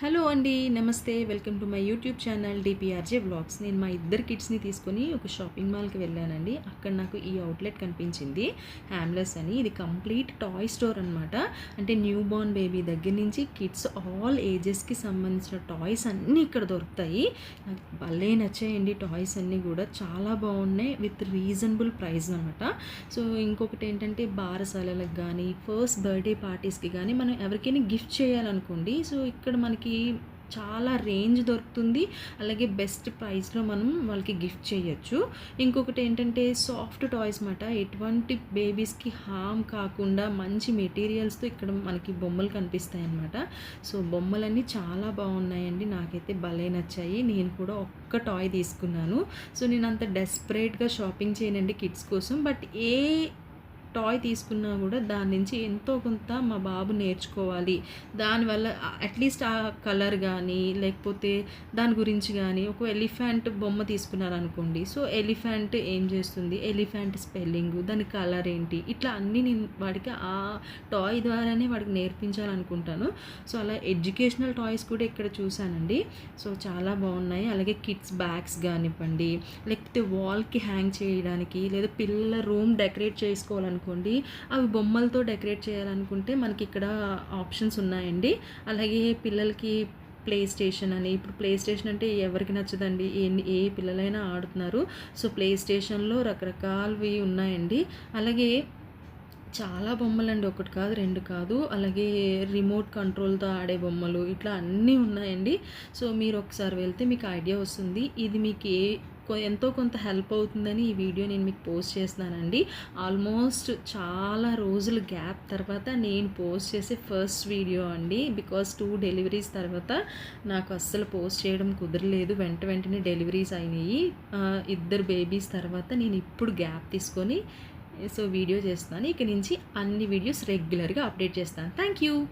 Hello అండి నమస్తే. Welcome to my YouTube channel DPRJ blogs నేను మా ఇద్దరు కిడ్స్ని తీసుకొని ఒక షాపింగ్ మాల్కి వెళ్ళానండి. అక్కడ నాకు ఈ అవుట్లెట్ కనిపించింది హ్యామ్లెస్ అని. ఇది కంప్లీట్ టాయ్ స్టోర్ అనమాట అంటే న్యూ బోర్న్ బేబీ దగ్గర నుంచి కిడ్స్ ఆల్ ఏజెస్కి సంబంధించిన టాయ్స్ అన్నీ ఇక్కడ దొరుకుతాయి. నాకు భలే నచ్చాయండి టాయ్స్ అన్నీ కూడా. చాలా బాగున్నాయి విత్ రీజనబుల్ ప్రైస్ అనమాట సో ఇంకొకటి ఏంటంటే బారసాలలకు కానీ ఫస్ట్ బర్త్డే పార్టీస్కి కానీ మనం ఎవరికైనా గిఫ్ట్ చేయాలనుకోండి సో ఇక్కడ మనకి చాలా రేంజ్ దొరుకుతుంది. అలాగే బెస్ట్ ప్రైస్లో మనం వాళ్ళకి గిఫ్ట్ చేయొచ్చు. ఇంకొకటి ఏంటంటే సాఫ్ట్ టాయ్స్ మాట. ఎటువంటి బేబీస్కి హామ్ కాకుండా మంచి మెటీరియల్స్తో ఇక్కడ మనకి బొమ్మలు కనిపిస్తాయి అన్నమాట సో బొమ్మలన్నీ చాలా బాగున్నాయండి. నాకైతే భలే నచ్చాయి. నేను కూడా ఒక్క టాయ్ తీసుకున్నాను. సో నేను అంత డెస్పరేట్గా షాపింగ్ చేయనండి కిడ్స్ కోసం. బట్ ఏ టాయ్ తీసుకున్నా కూడా దాని నుంచి ఎంతో కొంత మా బాబు నేర్చుకోవాలి. దానివల్ల అట్లీస్ట్ ఆ కలర్ కానీ లేకపోతే దాని గురించి కానీ ఒక ఎలిఫెంట్ బొమ్మ తీసుకున్నారనుకోండి. సో ఎలిఫెంట్ ఏం చేస్తుంది? ఎలిఫెంట్ స్పెల్లింగ్ దాని కలర్ ఏంటి? ఇట్లా అన్నీ నేను వాడికి ఆ టాయ్ ద్వారానే వాడికి నేర్పించాలనుకుంటాను. సో అలా ఎడ్యుకేషనల్ టాయ్స్ కూడా ఇక్కడ చూశానండి. సో చాలా బాగున్నాయి. అలాగే కిడ్స్ బ్యాగ్స్ కానివ్వండి లేకపోతే వాల్కి హ్యాంగ్ చేయడానికి లేదా పిల్లల రూమ్ డెకరేట్ అనుకోండి. అవి బొమ్మలతో డెకరేట్ చేయాలనుకుంటే మనకి ఇక్కడ ఆప్షన్స్ ఉన్నాయండి. అలాగే పిల్లలకి ప్లే స్టేషన్ అని ఇప్పుడు ప్లే స్టేషన్ అంటే ఎవరికి నచ్చదండి? ఏ ఏ పిల్లలైనా ఆడుతున్నారు. సో ప్లే స్టేషన్లో రకరకాలవి ఉన్నాయండి. అలాగే చాలా బొమ్మలండి. ఒకటి కాదు రెండు కాదు. అలాగే రిమోట్ కంట్రోల్తో ఆడే బొమ్మలు ఇట్లా అన్నీ ఉన్నాయండి. సో మీరు ఒకసారి వెళ్తే మీకు ఐడియా వస్తుంది. ఇది మీకు ఏ ఎంతో కొంత హెల్ప్ అవుతుందని ఈ వీడియో నేను మీకు పోస్ట్ చేస్తున్నానండి. ఆల్మోస్ట్ చాలా రోజులు గ్యాప్ తర్వాత నేను పోస్ట్ చేసే ఫస్ట్ వీడియో అండి. బికాస్ టూ డెలివరీస్ తర్వాత నాకు అస్సలు పోస్ట్ చేయడం కుదరలేదు. వెంట వెంటనే డెలివరీస్ అయినాయి. ఇద్దరు బేబీస్ తర్వాత నేను ఇప్పుడు గ్యాప్ తీసుకొని సో వీడియో చేస్తాను ఇక నుంచి అన్ని వీడియోస్ రెగ్యులర్గా అప్డేట్ చేస్తాను. Thank you!